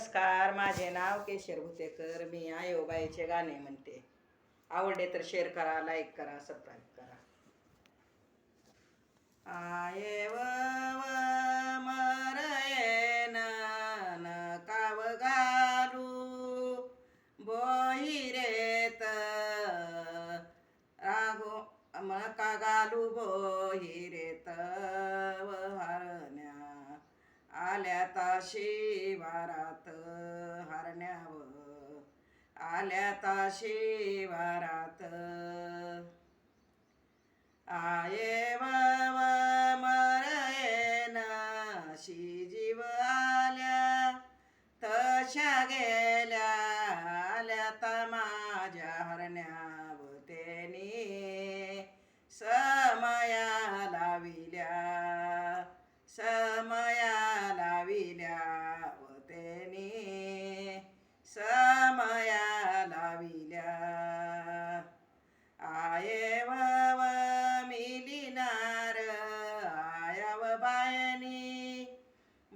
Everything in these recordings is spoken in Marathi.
नमस्कार माझे नाव केशर भुतेकर मी आयोबाईचे गाणे म्हणते. आवडले तर शेअर करा लाईक करा सबस्क्राईब करा. आये व आल्या ताशी वारात हरण्याव. आल्या ताशी वारात आये व मरये नाशी जीव आल्या तशा गे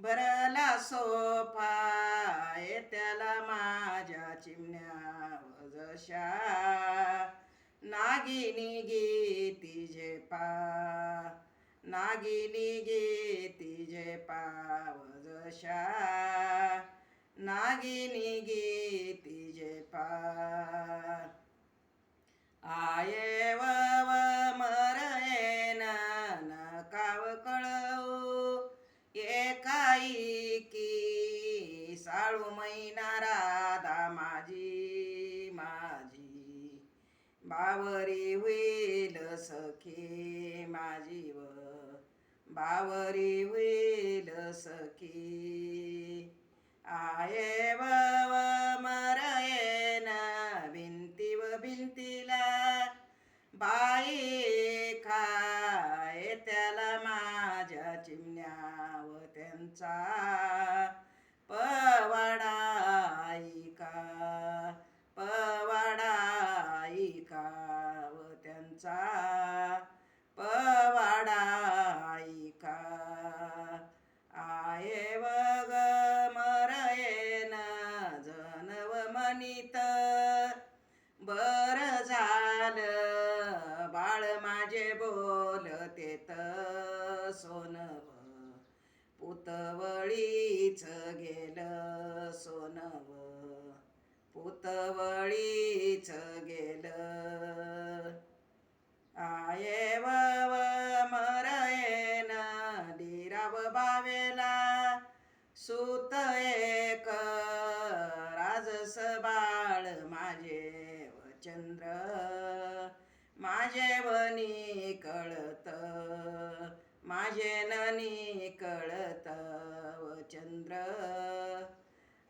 भरला सोफा ये त्याला माझ्या चिमण्या जशा नागिनी गीती झेपा नागिनी गीती झेपा जशा नागिनी बावरी होईल सखी माझी व. बावरी होईल सखी. आये व मरये भिंती व भिंतीला. बाई खाय त्याला माझ्या चिमण्या व त्यांचा माझे बोलते त सोनव पुतवळीच गेलं सोनव पुतवळीच गेलं. आये व व मरये न दिराव बावेला. सुत एक राजस बाळ माझे व चंद्र. माझे वनी कळत माझे ननी कळत व चंद्र.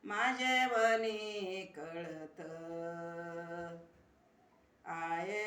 माझे वनी कळत आये